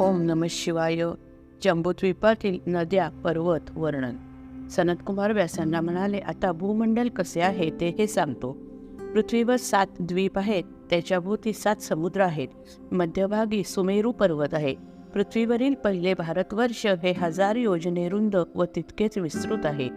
ओम नम शिवाय जम्बूद्वीपातील नद्या पर्वत वर्णन. सनतकुमार व्यासांना म्हणाले आता भूमंडल कसे आहे ते हे सांगतो. पृथ्वीवर सात द्वीप आहेत त्याच्या भोवती सात समुद्र आहेत. मध्यभागी सुमेरू पर्वत आहे. पृथ्वीवरील पहिले भारतवर्ष हे हजार योजने रुंद व तितकेच विस्तृत आहे.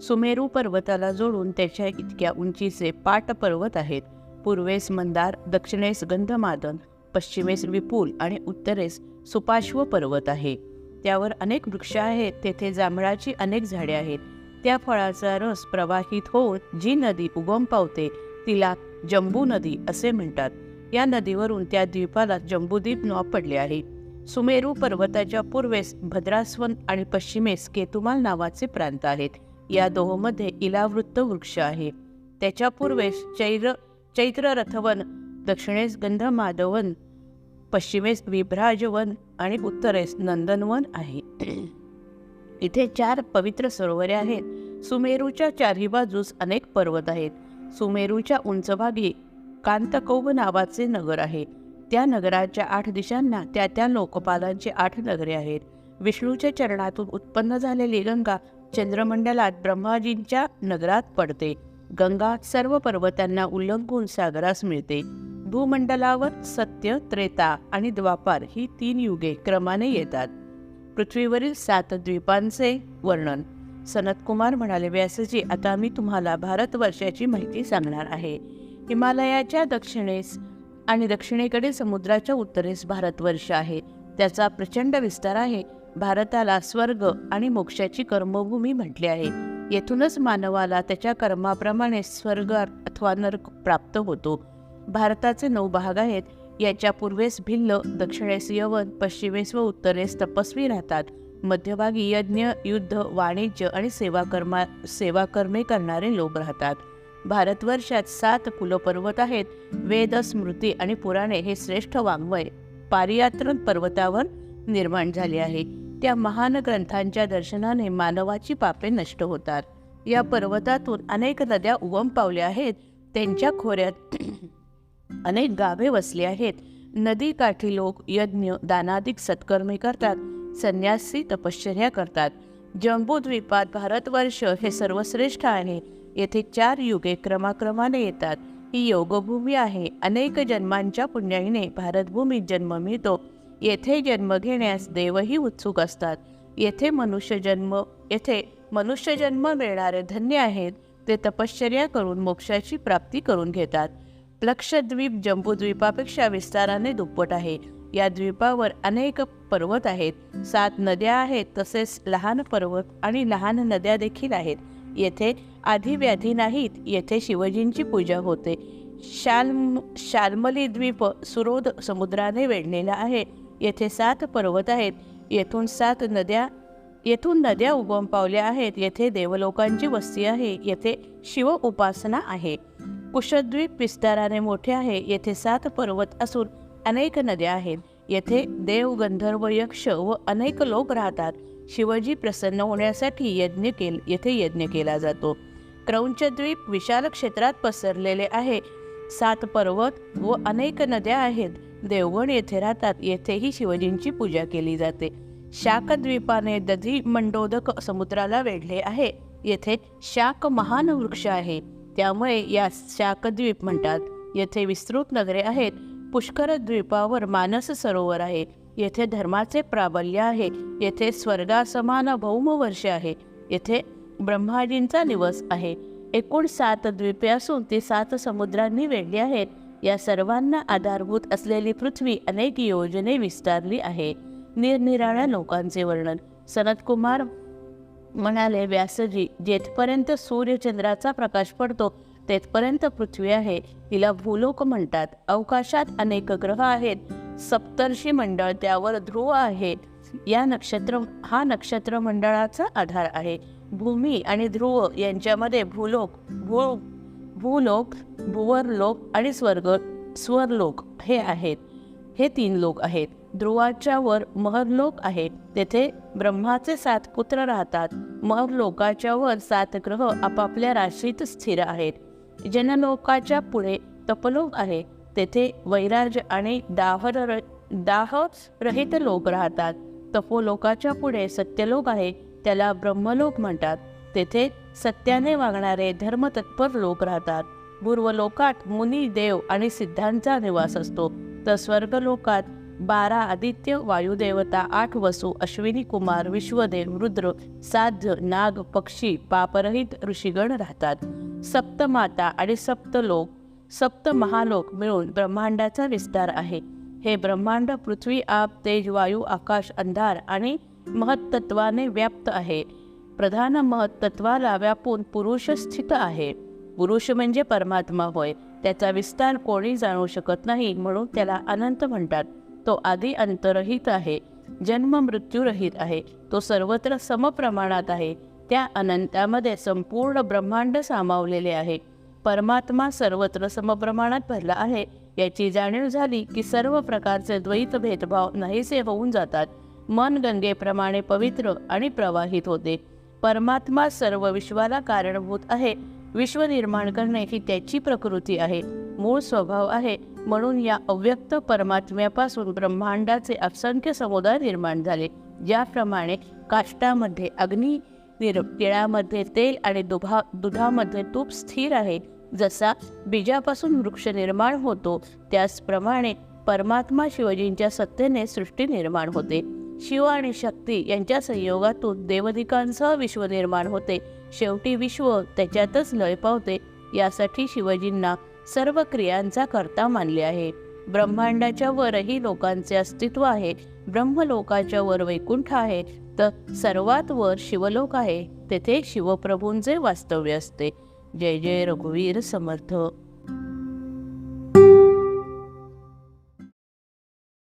सुमेरू पर्वताला जोडून त्याच्या इतक्या उंचीचे पाट पर्वत आहेत. पूर्वेस मंदार दक्षिणेस गंधमादन पश्चिमेस विपुल आणि उत्तरेस सुपाश्व पर्वत आहे. त्यावर अनेक वृक्ष आहेत तेथे जांभळाची अनेक झाडे आहेत. त्या फळाचा रस प्रवाहित होऊन जी नदी उगम पावते तिला जंबू नदी असे म्हणतात. या नदीवरून त्या द्वीपाला जंबूद्वीप नाव पडले आहे. सुमेरू पर्वताच्या पूर्वेस भद्रास्वन आणि पश्चिमेस केतुमाल नावाचे प्रांत आहेत. या दोहोमध्ये इलावृत्त वृक्ष आहे. त्याच्या पूर्वेस चैर चैत्र रथवन दक्षिणेस गंधमाधवन पश्चिमेस विभ्राजवन आणि उत्तरेस नंदनवन आहे. इथे चार पवित्र सरोवरे आहेत. सुमेरूच्या चारही बाजूस अनेक पर्वत आहेत. सुमेरूच्या उंचभागी कांतकौब नावाचे नगर आहे. त्या नगराच्या आठ दिशांना त्या त्या लोकपालांची आठ नगरे आहेत. विष्णूच्या चरणातून उत्पन्न झालेली गंगा चंद्रमंडलात ब्रह्माजींच्या नगरात पडते. गंगा सर्व पर्वतांना उल्लंघून सागरास मिळते. भूमंडलावर सत्य त्रेता आणि द्वापार ही तीन युगे क्रमाने येतात. पृथ्वीवरील सात द्वीपांचे वर्णन. सनतकुमार म्हणाले व्यासजी आता मी तुम्हाला भारतवर्षाची माहिती सांगणार आहे. हिमालयाच्या दक्षिणेस आणि दक्षिणेकडे समुद्राच्या उत्तरेस भारतवर्ष आहे. त्याचा प्रचंड विस्तार आहे. भारताला स्वर्ग आणि मोक्षाची कर्मभूमी म्हटले आहे. येथूनच मानवाला त्याच्या कर्माप्रमाणे स्वर्ग अथवा नर्क प्राप्त होतो. भारताचे नऊ भाग आहेत. याच्या पूर्वेस भिल्ल दक्षिणेस यवन पश्चिमेस व उत्तरेस तपस्वी राहतात. मध्यभागी यज्ञ युद्ध वाणिज्य आणि सेवा कर्मा सेवा कर्मे करणारे लोक राहतात. भारतवर्षात सात कुलपर्वत आहेत. वेद स्मृती आणि पुराणे हे श्रेष्ठ वाङ्मय पारियात्रण पर्वतावर निर्माण झाले आहे. त्या महान ग्रंथांच्या दर्शनाने मानवाची पापे नष्ट होतात. या पर्वतातून अनेक नद्या उगम पावल्या आहेत. त्यांच्या खोऱ्यात अनेक गावे वसली आहेत. नदी काठी लोक यज्ञ दानादिक सत्कर्मे करतात. संन्यासी तपश्चर्या करतात. जम्बूद्वीपात भारतवर्ष हे सर्वश्रेष्ठ आहे. येथे चार युगे क्रमाक्रमाने येतात. ही योगभूमी आहे. अनेक जन्मांच्या पुण्याईने भारतभूमीत जन्म मिळतो. येथे जन्म घेण्यास देवही उत्सुक असतात. येथे मनुष्य जन्म येथे मनुष्य जन्म मिळणारे धन्य आहेत. ते तपश्चर्या करून मोक्षाची प्राप्ती करून घेतात. लक्षद्वीप जम्बूद्वीपापेक्षा विस्ताराने दुप्पट आहे. या द्वीपावर अनेक पर्वत आहेत. सात नद्या आहेत तसेच लहान पर्वत आणि लहान नद्या देखील आहेत. येथे आधी व्याधी नाहीत येथे शिवजींची पूजा होते. शाल्म शाल्मली द्वीप सुरोध समुद्राने वेढलेला आहे. येथे सात पर्वत आहेत. येथून सात नद्या येथून नद्या उगम पावल्या आहेत. येथे देवलोकांची वस्ती आहे. येथे शिव उपासना आहे. कुशद्वीप विस्ताराने मोठे आहे. येथे सात पर्वत असून अनेक नद्या आहेत. येथे देव गंधर्व यक्ष व अनेक लोक राहतात. शिवजी प्रसन्न होण्यासाठी यज्ञ केल येथे यज्ञ केला जातो. क्रौंचद्वीप विशाल क्षेत्रात पसरलेले आहे. सात पर्वत व अनेक नद्या आहेत. देवगण येथे राहतात. येथेही शिवजींची पूजा केली जाते. शाकद्वीपाने दधी मंडोदक समुद्राला वेढले आहे. येथे शाक महान वृक्ष आहे. त्यामुळे या शाकद्वीप म्हणतात. येथे विस्तृत नगरे आहेत. पुष्कर द्वीपावर मानस सरोवर आहे. येथे धर्माचे प्राबल्य आहे. येथे स्वर्गासमान भौम वर्ष आहे. येथे ब्रह्माजींचा निवास आहे. एकूण सात द्वीपे असून ती सात समुद्रांनी वेढली आहेत. या सर्वांना आधारभूत असलेली पृथ्वी अनेक योजने विस्तारली आहे. निरनिराळ्या लोकांचे वर्णन. सनतकुमार म्हणाले व्यासजी जेथपर्यंत सूर्यचंद्राचा प्रकाश पडतो तेथपर्यंत पृथ्वी आहे. तिला भूलोक म्हणतात. अवकाशात अनेक ग्रह आहेत. सप्तर्षी मंडळ त्यावर ध्रुव आहे. या नक्षत्र हा नक्षत्र मंडळाचा आधार आहे. भूमी आणि ध्रुव यांच्यामध्ये भूलोक भू भूलोक भुवरलोक आणि स्वर्ग स्वरलोक हे आहेत. हे तीन लोक आहेत. ध्रुवाच्या वर महरलोक आहे तेथे ब्रह्माचे सात पुत्र राहतात. महरलोकाच्या वर सात ग्रह आपापल्या राशीत स्थिर आहेत. जनलोकाच्या पुढे तपलोक आहे. तेथे वैराज आणि दाहर दाह रहित लोक राहतात. तपोलोकाच्या पुढे सत्यलोक आहे. त्याला ब्रह्मलोक म्हणतात. तेथे सत्याने वागणारे धर्मतत्पर लोक राहतात. पूर्वलोकात मुनी देव आणि सिद्धांचा निवास असतो. तर स्वर्गलोकात बारा आदित्य वायुदेवता आठ वसू अश्विनी कुमार विश्वदेव रुद्र साध्य नाग पक्षी पापरहित ऋषीगण राहतात. सप्तमाता आणि सप्तलोक सप्त महालोक मिळून ब्रह्मांडाचा विस्तार आहे. हे ब्रह्मांड पृथ्वी आप तेज वायू आकाश अंधार आणि महत्त्वाने व्याप्त आहे. प्रधान महत्त्वाला व्यापून पुरुष स्थित आहे. पुरुष म्हणजे परमात्मा होय. त्याचा विस्तार कोणी जाणू शकत नाही म्हणून त्याला अनंत म्हणतात. तो आधी अंतरहित आहे. जन्म मृत्यूरहित आहे. तो सर्वत्र समप्रमाणात आहे. त्या अनंतामध्ये संपूर्ण ब्रह्मांड सामावलेले आहे. परमात्मा सर्वत्र समप्रमाणात भरला आहे. याची जाणीव झाली की सर्व प्रकारचे द्वैत भेदभाव नाहीसे होऊन जातात. मन गंगेप्रमाणे पवित्र आणि प्रवाहित होते. परमात्मा सर्व विश्वाला कारणभूत आहे. विश्व निर्माण करणे ही त्याची प्रकृती आहे. मूळ स्वभाव आहे. म्हणून या अव्यक्त परमात्म्यापासून ब्रह्मांडाचे असंख्य समुदाय निर्माण झाले. ज्याप्रमाणे काष्टामध्ये अग्नी निर तिळामध्ये तेल आणि दुभा दुधामध्ये तूप स्थिर आहे. जसा बीजापासून वृक्ष निर्माण होतो त्याचप्रमाणे परमात्मा शिवजींच्या सत्तेने सृष्टी निर्माण होते. शिव आणि शक्ती यांच्या संयोगातून देवदिकांसह विश्व निर्माण होते. शेवटी विश्व त्याच्यातच लय पावते यासाठी शिवजींना सर्व क्रियांचा कर्ता मानले आहे. ब्रह्मांडाच्या वरही लोकांचे अस्तित्व आहे. ब्रह्मलोकाच्या वर वैकुंठ आहे. तर सर्वात वर शिवलोक आहे. तेथे शिवप्रभूंचे वास्तव्य असते. जय जय रघुवीर समर्थ.